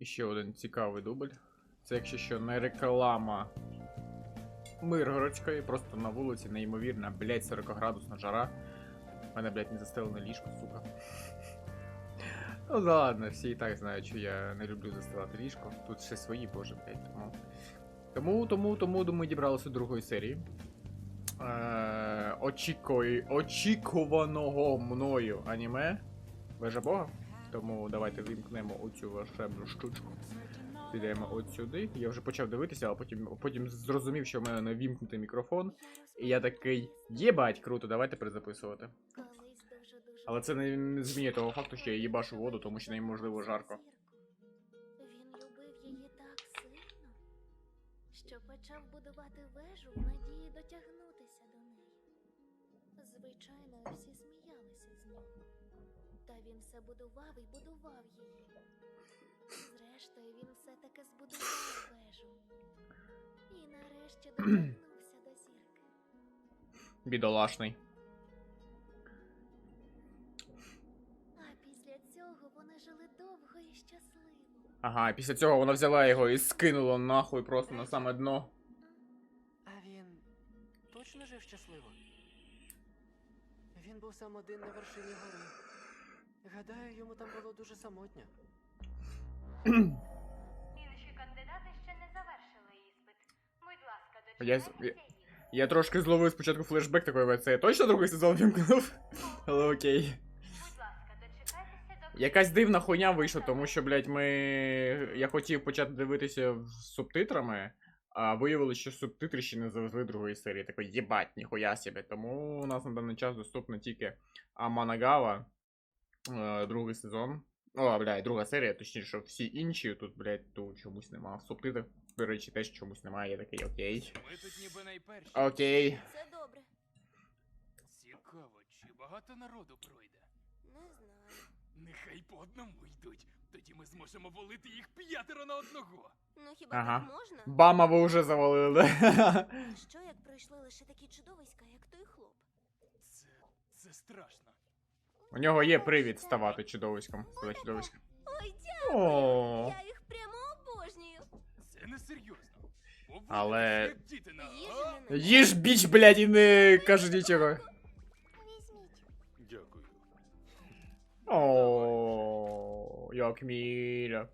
І ще один цікавий дубль. Це якщо що не реклама Миргородської, просто на вулиці неймовірна, блять, 40 градусна жара. У мене, блять, не застелене ліжко, сука. Ну да ладно, всі і так знають, що я не люблю застилати ліжко. Тут ще свої, боже, блять, тому. Тому, тому, тому, думаю, дібралися до другої серії. Е, очікуй, очікуваного мною аніме. Вежа Бога. Тому давайте вимкнемо оцю волшебну штучку. Підемо от сюди. Я вже почав дивитися, а потім, потім зрозумів, що в мене не вімкнутий мікрофон. І я такий, єбать, круто, давайте перезаписувати. Але це не змінює того факту, що я їбашу воду, тому що неможливо жарко. Він любив її так сильно, що почав будувати вежу в надії дотягнутися до неї. Звичайно, всі сміялися з нього. Та він все будував і будував її. Зрештою, він все-таки збудував вежу. І нарешті дотягнувся до зірки. Бідолашний. А після цього вони жили довго і щасливо. Ага, і після цього вона взяла його і скинула нахуй просто на саме дно. А він точно жив щасливо? Він був сам один на вершині гори. Гадаю, йому там було дуже самотньо. Інші кандидати ще не завершили іспит. Будь ласка, Я дочекайтеся Я трошки зловив спочатку флешбек такий, це я точно другий сезон вімкнув? Але окей. будь ласка, дочекайтеся до Якась дивна хуйня вийшла, тому що, блядь, ми. Я хотів почати дивитися з субтитрами, а виявилося, що субтитри ще не завезли другої серії. Такий, єбать, ніхуя себе. Тому у нас на даний час доступна тільки Аманагава, другий сезон. О, блядь, друга серія, точніше, всі інші тут, блядь, тут чомусь нема. В субтитрах, до речі, теж чомусь немає. Я такий, окей. Ми тут ніби найперші. Окей. Це добре. Цікаво, чи багато народу пройде? Не знаю. Нехай по одному йдуть. Тоді ми зможемо волити їх п'ятеро на одного. Ну хіба Ага. так можна? Бама ви вже завалили. А що як пройшли лише такі чудовиська, як той хлоп? Це. це страшно. У нього є привід ставати чудовиськом. Сказати чудовиськом. Ой, дякую! О. Я їх прямо обожнюю. Це не серйозно. Але- Їж біч, блядь, і не кажи нічого. Візьміть. Дякую. О, як міля.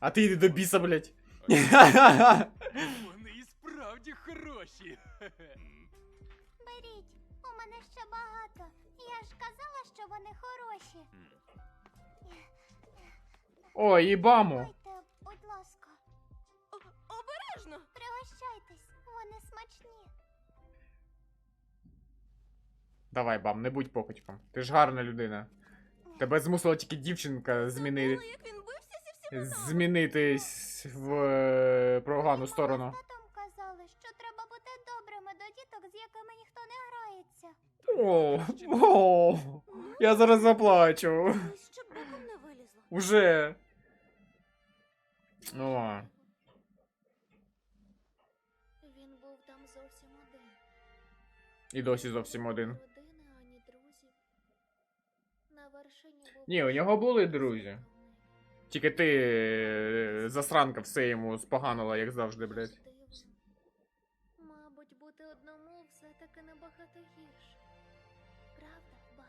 А ти йди до біса, блядь. Вони і справді хороші. Беріть, у мене ще багато. Я ж казала, що вони хороші. Ой, і баму. Дайте, будь ласка. Обережно. Пригощайтесь, вони смачні. Давай, бам, не будь покочком. Ти ж гарна людина. Тебе змусила тільки дівчинка зміни... як він бився зі всіма змінитись в е, прогану сторону. Що треба бути добрими до діток, з якими ніхто не грається. О, о, я зараз заплачу. Щоб боком не вилізло. Уже. О. Він був там зовсім один. І досі зовсім один. Родини, ані друзів. На вершині був Ні, у нього були друзі. Тільки ти е, засранка все йому споганила, як завжди, блядь. Дивно. Мабуть, бути одному все-таки набагато гірше. Правда, баба?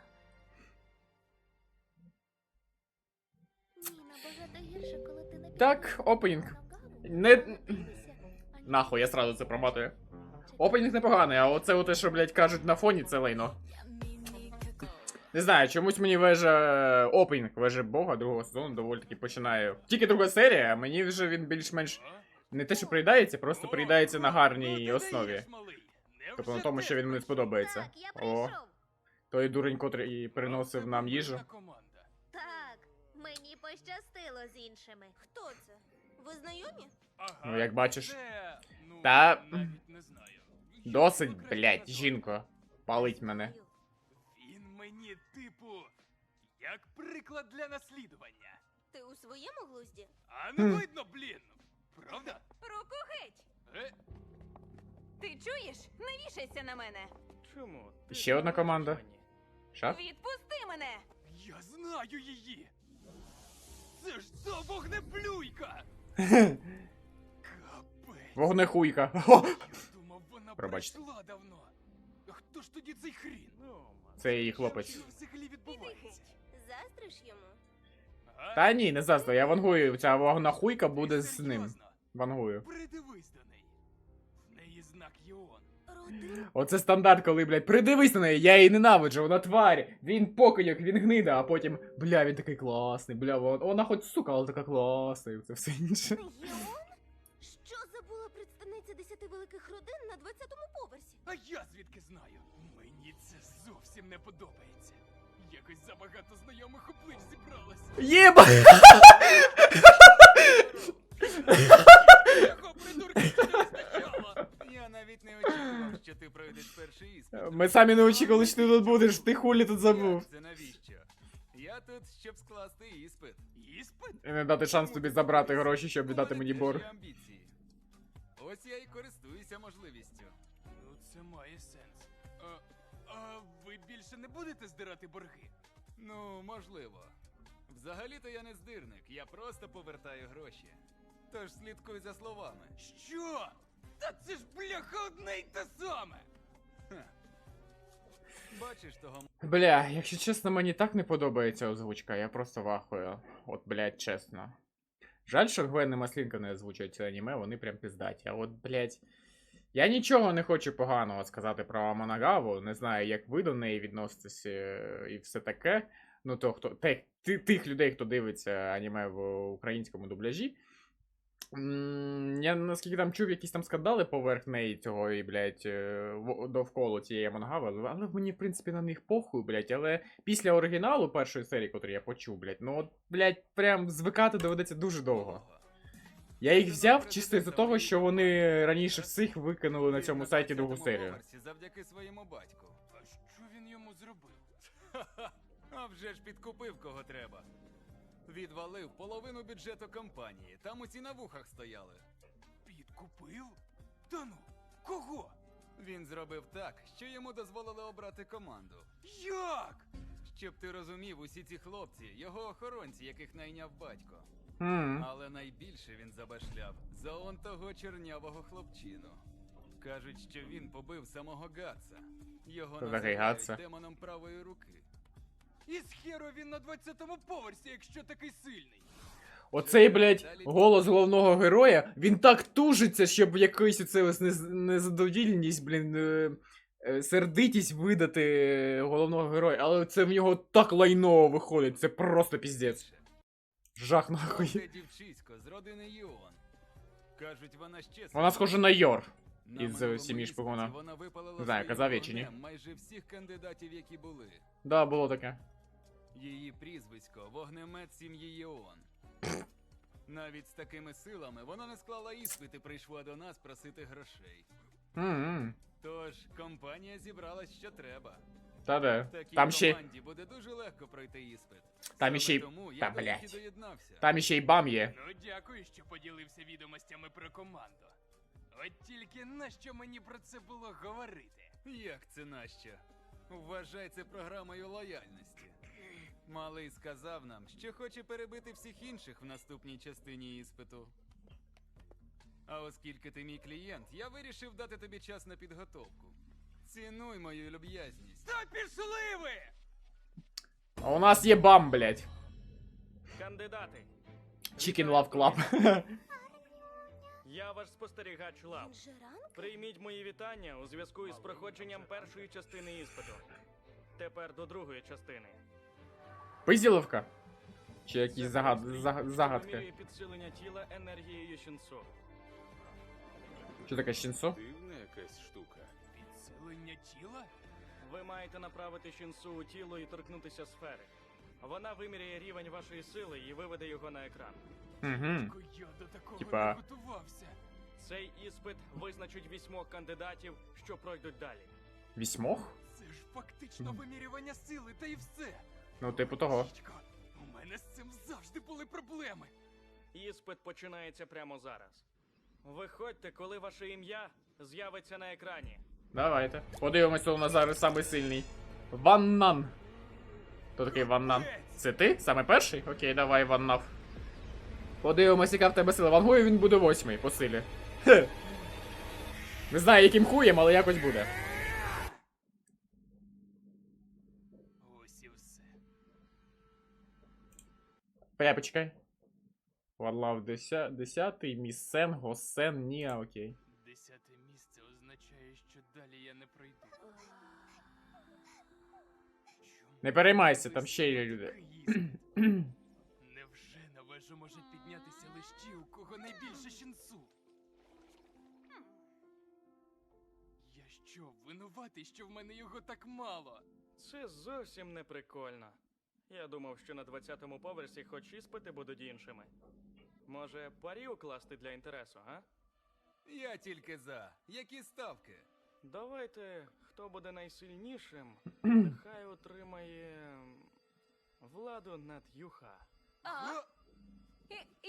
Ні, набагато гірше, коли ти не Так, опенінг. Не- Нахуй, я сразу це проматую. Опенінг непоганий, а оце те, що, блядь, кажуть на фоні, це лайно. Не знаю, чомусь мені вежа опенінг, вежа Бога другого сезону доволі таки починає. Тільки друга серія, а мені вже він більш-менш не те, що приїдається, просто приїдається на гарній основі. Тобто на тому, що він мені сподобається. Так, я О, прийшов. той дурень, котрий приносив нам їжу. команда. Так, мені пощастило з іншими. Хто це? Ви знайомі? Ага, Ну, як бачиш. Це, ну, Та- навіть не знаю. Я Досить, краще блядь, назвав. жінко. Палить мене. Він мені, типу, як приклад для наслідування. Ти у своєму глузді? А не Хм. видно, блін. Правда? Руку геть! Е? Ти чуєш? Не вішайся на мене! Чому? Ти Ще одна команда. Шаф? Відпусти мене! Я знаю її. Це ж та вогнеплюйка! Капець. Вогнехуйка. Я думав, вона Пробачте. пройшла давно. А хто ж тоді цей хрін? Це її хлопець. Що взагалі відбувається? Заздриш йому? А? Та ні, не засту, я вангую, ця вогнахуйка буде Ти з ним. серйозно? Вангую. Придивись до неї. Знак Йон. Оце стандарт, коли, блядь, придивись на неї, я її ненавиджу, вона тварь, він покойок, він гнида, а потім, бля, він такий класний, бля, вон- вона хоч сука, але така класна, і це все інше. Що забула представниця десяти великих родин на 20-му поверсі? А я звідки знаю? Мені це зовсім не подобається. Якось забагато знайомих облич зібралось. Єба! Його придурки не вистачало. Навіть не очікував, що ти пройдеш перший іспит. Ми самі не очікували, що ти тут будеш, ти хулі тут забув. Як Це навіщо? Я тут, щоб скласти іспит. Іспит? І не дати шанс тобі забрати гроші, щоб віддати мені борг. амбіції. Ось я і користуюся можливістю. Ну, це має сенс. А, а ви більше не будете здирати борги? Ну, можливо. Взагалі-то я не здирник, я просто повертаю гроші. Тож слідкуй за словами. Що? Та це ж бляха одне й те саме! Бачиш того Бля, якщо чесно, мені так не подобається озвучка, я просто вахую. От, блядь, чесно. Жаль, що Гвен і Маслінка не озвучують це аніме, вони прям піздаті. А от, блядь. Я нічого не хочу поганого сказати про Аманагаву. Не знаю, як ви до неї відноситесь е, і все таке. Ну, то хто те, тих людей, хто дивиться аніме в українському дубляжі. Я наскільки там чув якісь там скандали поверх неї цього і, блядь, е, довкола цієї Амангави, але- мені, в принципі, на них похуй, блядь. Але після оригіналу першої серії, яку я почув, блядь, ну от, блядь, прям звикати доведеться дуже довго. Я їх взяв чисто із-за того, що вони раніше всіх викинули на цьому сайті другу серію. Завдяки своєму батьку. А що він йому зробив? А вже ж підкупив кого треба. Відвалив половину бюджету компанії, там усі на вухах стояли. Підкупив? Та ну, кого? Він зробив так, що йому дозволили обрати команду. Як? Щоб ти розумів, усі ці хлопці, його охоронці, яких найняв батько. М. Але найбільше він забашляв за он того чорнявого хлопчину. Кажуть, що він побив самого Гатса. Його називають демоном правої руки. І з херу він на 20-му поверсі, якщо такий сильний. Оцей, блядь, голос головного героя, він так тужиться, щоб якусь оце ось нез- незадовільність, блін, е, е, сердитість видати е, головного героя, але це в нього так лайново виходить, це просто піздець. Жах Це нахуй. дівчисько з родини Йон. Кажуть, вона щасна. Вона схожа на Йор. На із, минулому сім'ї іспиті шпигуна. Вона випалила Не знаю, своїм казав я чи ні. вогнем майже всіх кандидатів, які були. Да, було таке. Її прізвисько вогнемет сім'ї Йон. Навіть з такими силами вона не склала іспит і прийшла до нас просити грошей. М-м. Тож компанія зібралась що треба. Та де. Такій Там ще, команді буде дуже легко пройти іспит. Там іще й- тому я Та, до них і блядь. доєднався. там іще й бам є. Ну, дякую, що поділився відомостями про команду. От тільки нащо мені про це було говорити? Як це нащо? Вважай це програмою лояльності. Малий сказав нам, що хоче перебити всіх інших в наступній частині іспиту. А оскільки ти мій клієнт, я вирішив дати тобі час на підготовку. Цінуй мою люб'язність. Та пішли ви! А у нас є бам, блядь. Кандидати, Chicken Love Club. я ваш спостерігач Лав. Прийміть мої вітання у зв'язку із проходженням першої частини іспиту. Тепер до другої частини. Пизділовка. Чи якісь загад... заг- загадки. підсилення тіла енергією Шінсу. Що таке щенцо? Дивна якась штука. Підсилення тіла? Ви маєте направити Шінсу у тіло і торкнутися сфери. Вона виміряє рівень вашої сили і виведе його на екран. Угу. Ко я до такого Типа- не готувався. Цей іспит визначить вісьмох кандидатів, що пройдуть далі. Вісьмох? Це ж фактично вимірювання сили, та й все. Ну, типу того. У мене з цим завжди були проблеми. Іспит починається прямо зараз. Виходьте, коли ваше ім'я з'явиться на екрані. Давайте. Подивимось, хто у нас зараз самий сильний. Ваннан. Хто такий Ваннан? Це ти? Саме перший? Окей, давай, Ваннав. Подивимось, яка в тебе сила. Вангою він буде восьмий по силі. Хе. Не знаю, яким хуєм, але якось буде. Почекай. Варлав 10, 10 Міссен, Госсен, Ніа, окей. Десяте місце означає, що далі я не пройду. Не переймайся, там ще є люди. Невже на вежу можуть піднятися лише ті, у кого найбільше щенсу? Я що, винуватий, що в мене його так мало? Це зовсім не прикольно. Я думав, що на 20-му поверсі хоч іспити будуть іншими. Може, парі укласти для інтересу, га? Я тільки за. Які ставки? Давайте, хто буде найсильнішим, нехай отримає владу над Юха. А,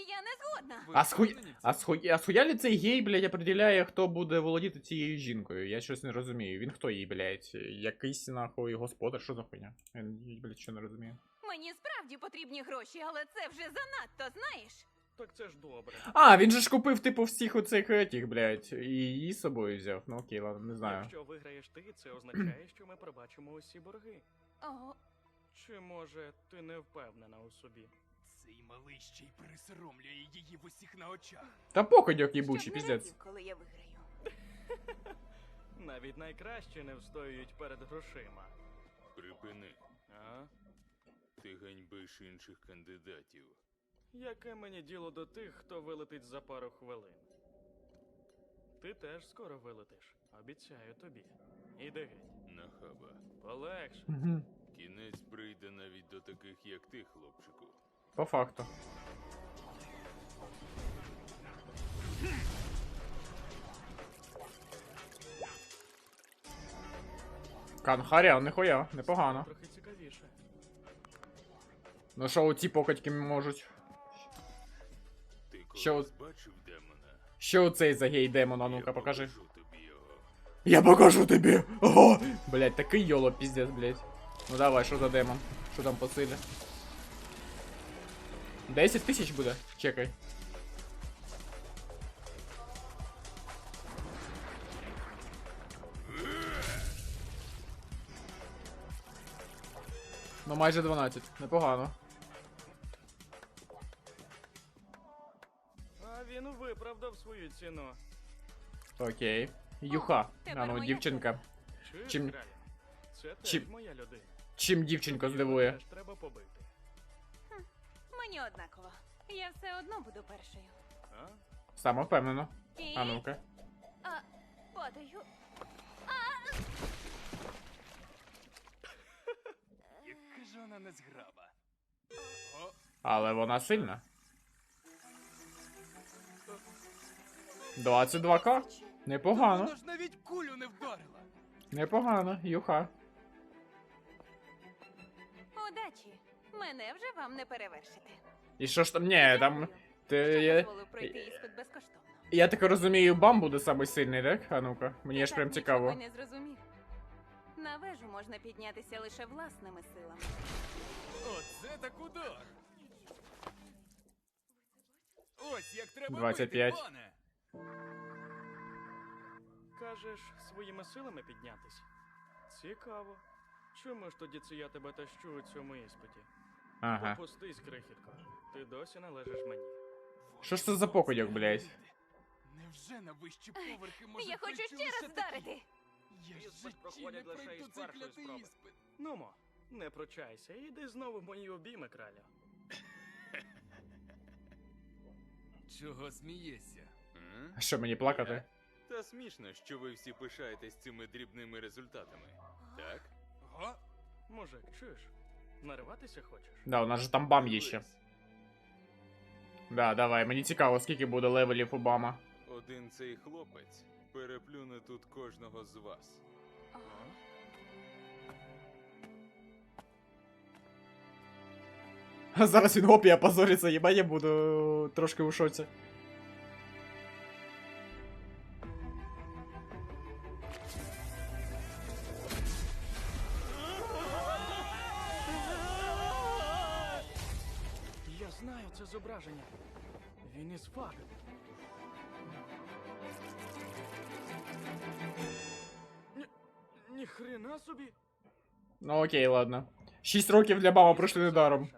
я не згодна. Ви А впевнені в А схуй... А схуя ли цей гей, блядь, определяє, хто буде володіти цією жінкою? Я щось не розумію. Він хто їй, блядь? Якийсь нахуй господар, що за хуйня? Я, блядь, що не розумію. Мені справді потрібні гроші, але це вже занадто, знаєш? Так це ж добре. А, він же ж купив, типу, всіх оцих етіх, блядь, і її з собою взяв. Ну окей, ладно, не знаю. Якщо виграєш ти, це означає, що ми пробачимо усі борги. О, Чи може ти не впевнена у собі? Цей малий ще й пересоромлює її в усіх на очах. Та покидьок їбучий, піздець. коли я виграю. Навіть найкраще не встоюють перед грошима. Припини, А? ти ганьбиш інших кандидатів. Яке мені діло до тих, хто вилетить за пару хвилин? Ти теж скоро вилетиш. Обіцяю тобі. Іди геть. Нахаба. Полегше. Кінець прийде навіть до таких, як ти, хлопчику. По факту. Канхаря, ніхуя, непогано. Трохи цікавіше. Ну що, оці покидьки можуть. Ти Що от- бачив демона? Що оцей за гей демон, а ну-ка Я покажи. покажу тобі його. Я покажу тобі! Ого! Блять, такий йоло, піздець, блять. Ну давай, що за демон? Що там по силі? 10 тисяч буде? Чекай. Ну майже 12, непогано. А він виправдав свою ціну. Окей. Юха. А ну, дівчинка. Чим- Це чим- моя людина. Чим дівчинка здивує? треба побити. Мені однаково. Я все одно буду першою. А? Самовпевнено. І А ну-ка. а, падаю. Яка ж вона незграба. О, Але вона сильна. 22к? Непогано. вона ж навіть кулю не вдарила. Непогано, юха. Удачі. Мене вже вам не перевершити. І що ж там? Ні, там. Ти, я, дозволив пройти іспит безкоштовно. я так розумію, бам буде самий сильний, так? А ну-ка, мені ж прям цікаво. не зрозумів. На вежу можна піднятися лише власними силами. Оце так удар. Ось як треба 25. бити, пане. Кажеш, своїми силами піднятись? Цікаво. Чому ж тоді це я тебе тащу у цьому іспиті? Ага. Попустись, крихітко. Ти досі належиш мені. Що ж це за покидьок, блядь? Невже на вищі поверхи може Я хочу ще раз такий? вдарити. Я ж Іспит житті не проходять лише пройду із цей першої клятий спроби. іспит. Нумо, не пручайся, іди знову в мої обійми, кралю. Чого смієшся? М? А Що мені плакати? Та смішно, що ви всі пишаєтесь цими дрібними результатами. Так? Га? Мужик, чуєш? Нариватися хочеш? Да, у нас же там бам є ще. Да, давай, мені цікаво, скільки буде левелів у бама. Один цей хлопець переплюне тут кожного з вас. Зараз він гоп, я позориться, їба, я буду трошки у шоці. Зображення. Приніс факт. Ні, ні хрена собі. Ну окей, ладно. Шість років для баба пройшли недаром.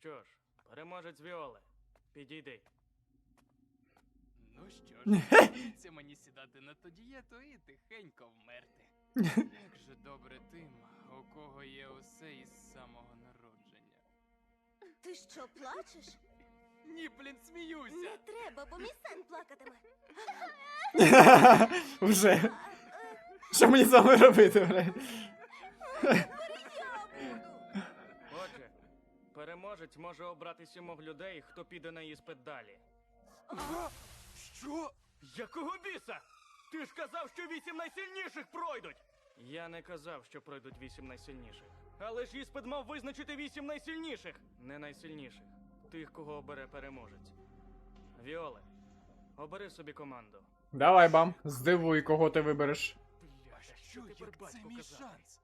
Що ж, переможець Віоли. Підійди. Ну що ж, прийдеться мені сідати на ту дієту і тихенько вмерти. Як же добре тим, у кого є усе із самого народження. Ти що, плачеш? Ні, блін, сміюся. Не треба, бо мій син плакатиме. Вже. Що мені з вами робити, блядь? Отже, переможець може обрати сімох людей, хто піде на іспит далі. Що? Якого біса? Ти ж казав, що вісім найсильніших пройдуть! Я не казав, що пройдуть вісім найсильніших. Але ж іспит мав визначити вісім найсильніших, не найсильніших. Тих, кого обере переможець. Віоле, обери собі команду. Давай, бам, здивуй, кого ти вибереш. Бля, що що тепер як це мій шанс?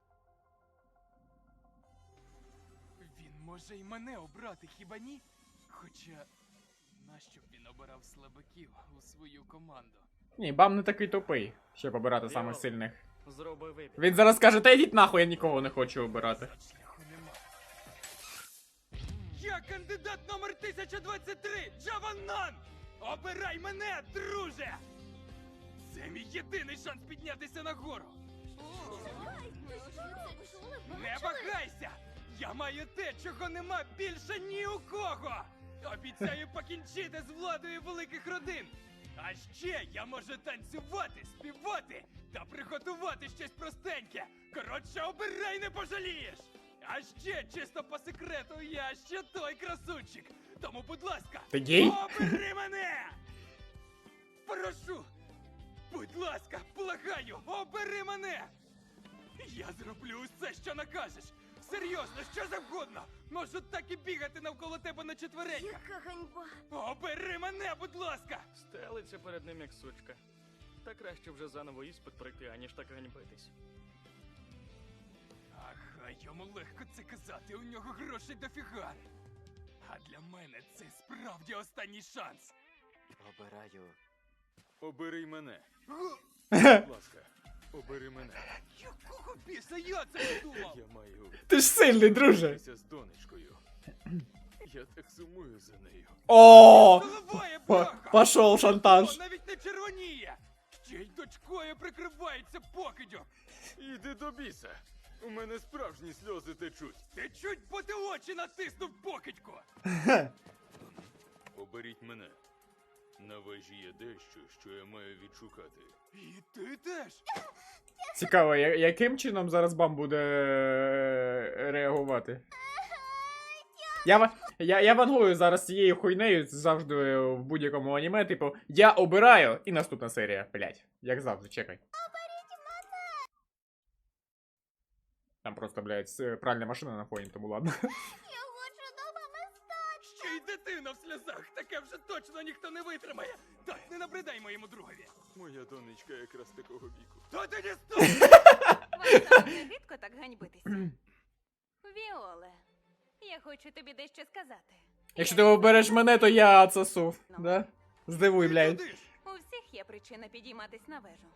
Він може і мене обрати, хіба ні? Хоча, нащо б він обирав слабаків у свою команду? Ні, бам не такий тупий, щоб обирати самих сильних. Зроби вибір. Він зараз каже, та йдіть нахуй, я нікого не хочу обирати. Я кандидат номер 1023, Джаванан! Обирай мене, друже! Це мій єдиний шанс піднятися нагору! Не вагайся! Я маю те, чого нема більше ні у кого! Обіцяю покінчити з владою великих родин! А ще я можу танцювати, співати та приготувати щось простеньке! Коротше, обирай не пожалієш! А ще, чисто по секрету, я ще той красунчик! Тому, будь ласка, гей? обери мене! Прошу! Будь ласка, благаю, обери мене! Я зроблю усе, що накажеш! Серйозно, що завгодно! Можу так і бігати навколо тебе на четвереньках! Яка ганьба. Обери мене, будь ласка! Стелиться перед ним як сучка. Та краще вже заново іспит пройти, аніж так ганьбитись. Йому легко це казати, у нього грошей дофіга. А для мене це справді останній шанс. Обираю. Обери мене. Будь ласка, обери мене. Якого біса я це придумав? Я маю Ти ж сильний, друже. з донечкою. Я так сумую за нею. О! Головою, бляха! Шантаж. О, навіть не червоніє! Ще й дочкою прикривається покидьок! Іди до біса. У мене справжні сльози течуть. Ти чуть поти очі натиснув покидьку! Оберіть мене. На вежі є дещо, що я маю відшукати. І ти теж! Цікаво, я- яким чином зараз бам буде е, реагувати? Я, ва- я, я вангую зараз цією хуйнею завжди в будь-якому аніме, типу, я обираю, і наступна серія, блять. Як завжди, чекай. Там просто, блядь, с- пральна машина на фоні, тому ладно. Я хочу до мами стати. Ще й дитина в сльозах! Таке вже точно ніхто не витримає! Так, не набридай моєму другові! Моя донечка якраз такого віку. То ти не стой! Вам не рідко так ганьбитися. Віоле, я хочу тобі дещо сказати. Якщо ти обереш мене, то я отсосу. Да? Здивуй, блядь. У всіх є причина підійматись на вежу.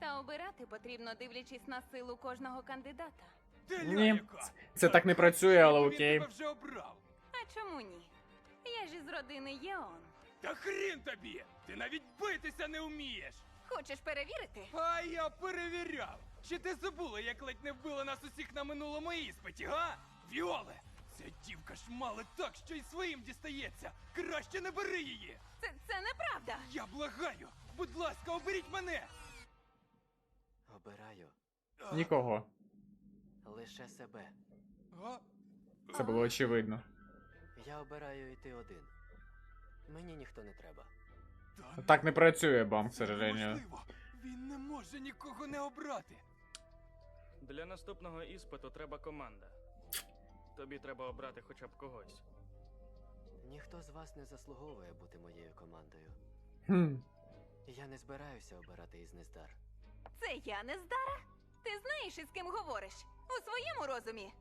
Та обирати потрібно дивлячись на силу кожного кандидата. Ні! Це так не працює, але окей. А чому ні? Я ж із родини Єон. Та хрін тобі! Ти навіть битися не вмієш! Хочеш перевірити? А я перевіряв! Чи ти забула, як ледь не вбила нас усіх на минулому іспиті, га? Віоле! Ця дівка ж мала так, що й своїм дістається! Краще не бери її! Це, це неправда. Я благаю! Будь ласка, оберіть мене! Обираю Нікого. Лише себе. Це було очевидно. Я обираю йти один. Мені ніхто не треба. Так не працює, бам, к сожалению. Він не може нікого не обрати! Для наступного іспиту треба команда. Тобі треба обрати хоча б когось. Ніхто з вас не заслуговує бути моєю командою. Хм. Я не збираюся обирати із нездар. Це я не здара? Ти знаєш, із ким говориш? У своєму розумі?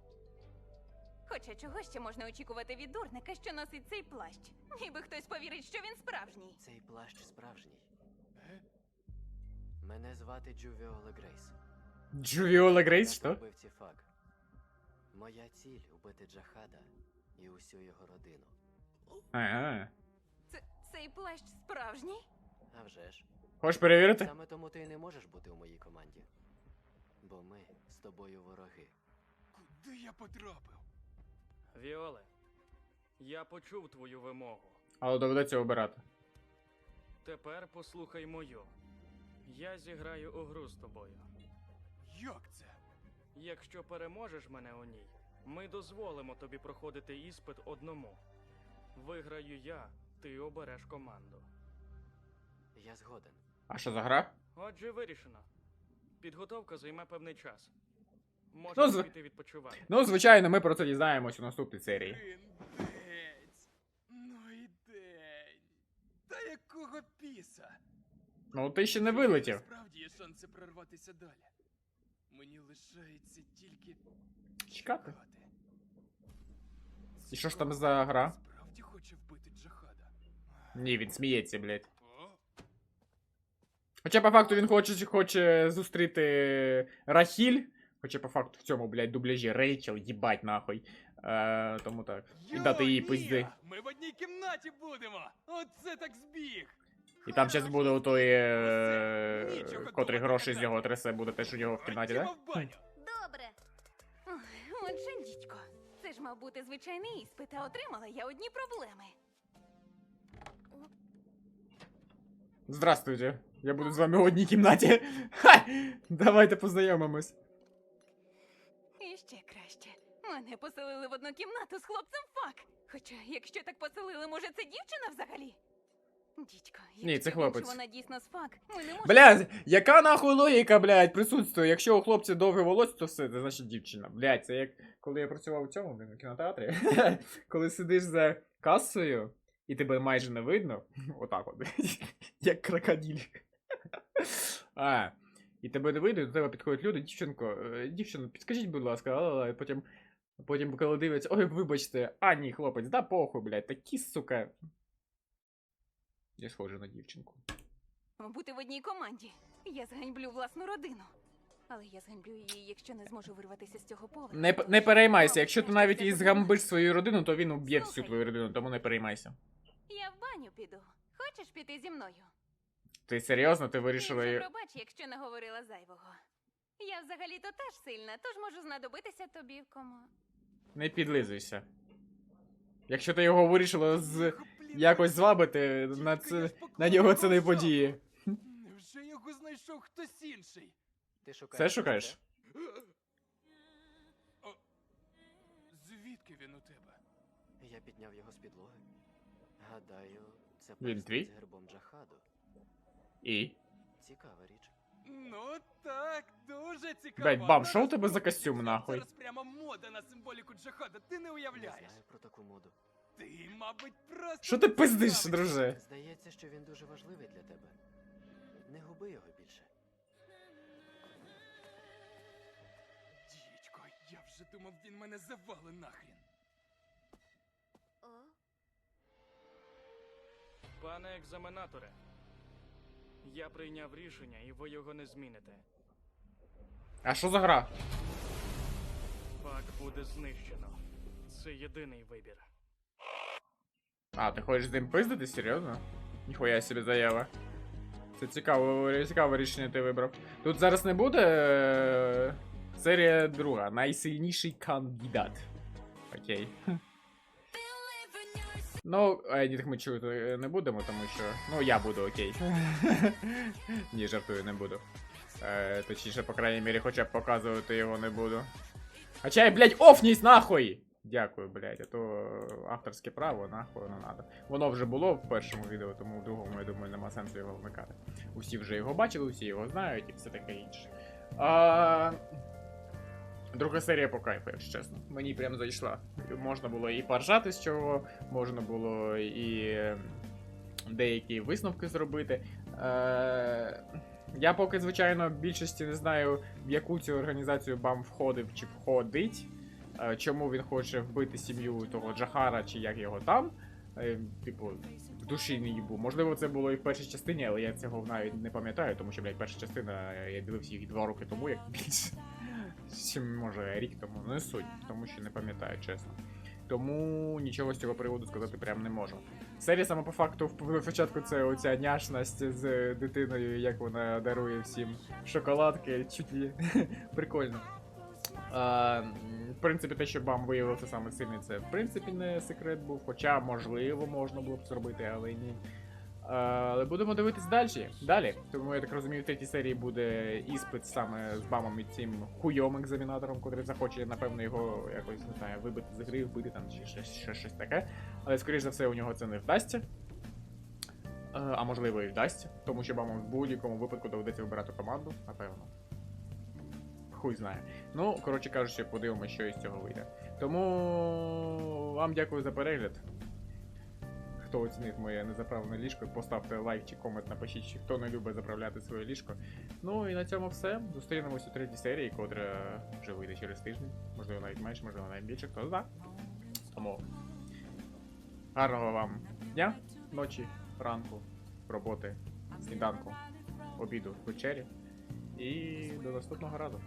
Хоча чого ще можна очікувати від дурника, що носить цей плащ? Ніби хтось повірить, що він справжній. Цей плащ справжній. Мене звати Джувіола Грейс. Джувіола Грейс, що? вбивці Фак. Моя ціль убити Джахада і усю його родину. Ага. Це цей плащ справжній? А вже ж. Хочеш перевірити? Саме тому ти не можеш бути у моїй команді. Бо ми з тобою вороги. Куди я потрапив? Віоле, я почув твою вимогу. Але доведеться обирати. Тепер послухай мою. Я зіграю у гру з тобою. Як це? Якщо переможеш мене у ній, ми дозволимо тобі проходити іспит одному. Виграю я, ти обереш команду. Я згоден. А що за гра? Отже, вирішено. Підготовка займе певний час. Ну, Можеш зв- піти відпочивати. Ну, звичайно, ми про це дізнаємось у наступній серії. Ну і день. Та якого піса? Ну, ти ще не вилетів. Справді є шанси прорватися далі. Мені лишається тільки Чекати. І що ж там за гра? Справді хоче вбити Джахада. Ні, він сміється, блядь. Хоча по факту він хоче, хоче зустріти Рахіль. Хоча по факту в цьому, блядь, дубляжі Рейчел, їбать нахуй. Е, тому так. І дати їй пизди. Ми в одній кімнаті будемо! Оце так збіг! І там зараз буде у той, е, котрий гроші з не його трясе, буде теж у нього в кімнаті, так? баню! Добре. Ой, Отже, дідько, це ж мав бути звичайний іспит, а отримала я одні проблеми. Здравствуйте. Я буду з вами в одній кімнаті. Ха! Давайте познайомимось. І ще краще. Мене поселили в одну кімнату з хлопцем фак. Хоча, якщо так поселили, може це дівчина взагалі? Дідько, Ні, це хлопець. вона дійсно з фак, ми не можемо... Блядь, яка нахуй логіка, блядь, присутствує? Якщо у хлопця довге волосся, то все, це значить дівчина. Блядь, це як коли я працював у цьому, блін, у кінотеатрі. коли сидиш за касою і тебе майже не видно. Отак от. як крокодиль. А, і тебе не і до тебе підходять люди, дівчинко, е, дівчино, підскажіть, будь ласка, а і потім. Потім, коли дивляться, ой, вибачте, а ні, хлопець, да похуй, блядь, такі, сука. Я схожу на дівчинку. бути в одній команді. Я зганьблю власну родину. Але я зганьблю її, якщо не зможу вирватися з цього поля. Не, не переймайся, якщо ти навіть і згамбиш свою родину, то він уб'є всю твою родину, тому не переймайся. Я в баню піду. Хочеш піти зі мною? Ти серйозно, ти вирішила. її- пробач, якщо не говорила зайвого. Я взагалі-то теж сильна, тож можу знадобитися тобі в кому. Не підлизуйся. Якщо ти його вирішила з якось звабити, на це на нього це не подіє. Невже його знайшов хтось інший? Ти шукаєш. Це шукаєш? О, звідки він у тебе? Я підняв його з підлоги. Гадаю, це Він з гербом Джахаду. І? Цікава річ. Ну так, дуже цікаво. Блядь, бам, що у тебе за костюм, нахуй? Зараз прямо мода на символіку Джахада, ти не Не уявляєш. знаю про таку моду. Ти, мабуть, просто. Що ти пиздиш, друже? Здається, що він дуже важливий для тебе. Не губи його більше. Дідько, я вже думав, він мене завали нахрін. О, Пане екзаменаторе, я прийняв рішення, і ви його не зміните. А що за гра? Фак буде знищено. Це єдиний вибір. А, ти хочеш з ним пиздити, серйозно? Ніхуя собі заява. Це цікаво, цікаве рішення ти вибрав. Тут зараз не буде. е, Серія друга. Найсильніший кандидат. Окей. Ну, едітих ми чути не будемо, тому що. Ну, я буду, окей. Ні, жартую, не буду. Е, точніше, по крайній мірі, хоча б показувати його не буду. Хоча, я, блядь, офнісь нахуй! Дякую, блядь, а то авторське право, нахуй не надо. Воно вже було в першому відео, тому в другому, я думаю, нема сенсу його вмикати. Усі вже його бачили, усі його знають і все таке інше. А... Друга серія по кайфу, якщо чесно. Мені прям зайшла. Можна було і поржати з чого, можна було і е, деякі висновки зробити. Е... Я поки, звичайно, більшості не знаю, в яку цю організацію БАМ входив чи входить. е, чому він хоче вбити сім'ю того Джахара, чи як його там. Е, Типу, в душі не їбу. Можливо, це було і в першій частині, але я цього навіть не пам'ятаю, тому що, блядь, перша частина е, я дивився їх два роки тому, як більше. Може рік тому. Ну не суть, тому що не пам'ятаю, чесно. Тому нічого з цього приводу сказати прям не можу. Серія саме по факту в в початку це оця няшність з дитиною, як вона дарує всім шоколадки, чуть ли прикольно. А, в принципі, те, що бам виявився саме сильний, це в принципі не секрет був. Хоча, можливо, можна було б зробити, але ні. Але будемо дивитись далі. Далі. Тому я так розумію, в третій серії буде іспит саме з бамом і цим хуйом екзамінатором, котрий захоче, напевно, його якось не знаю, вибити з гри, вбити там чи ще, ще щось таке. Але скоріш за все у нього це не вдасться. Е, А можливо і вдасться, тому що бамом в будь-якому випадку доведеться вибирати команду, напевно. Хуй знає. Ну, коротше кажучи, подивимося, що із цього вийде. Тому вам дякую за перегляд. Хто оцінив моє незаправлене ліжко, поставте лайк чи комент, напишіть, чи хто не любить заправляти своє ліжко. Ну і на цьому все. Зустрінемось у третій серії, котра вже вийде через тиждень. Можливо, навіть менше, можливо, навіть більше, хто знає. Тому гарного вам дня, ночі, ранку, роботи, сніданку, обіду, вечері. І до наступного разу.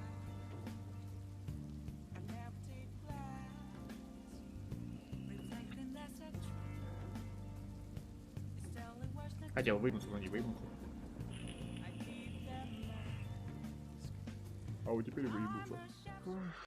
Хотел выгнуться, но не выгнулся. А вот теперь выебнулся.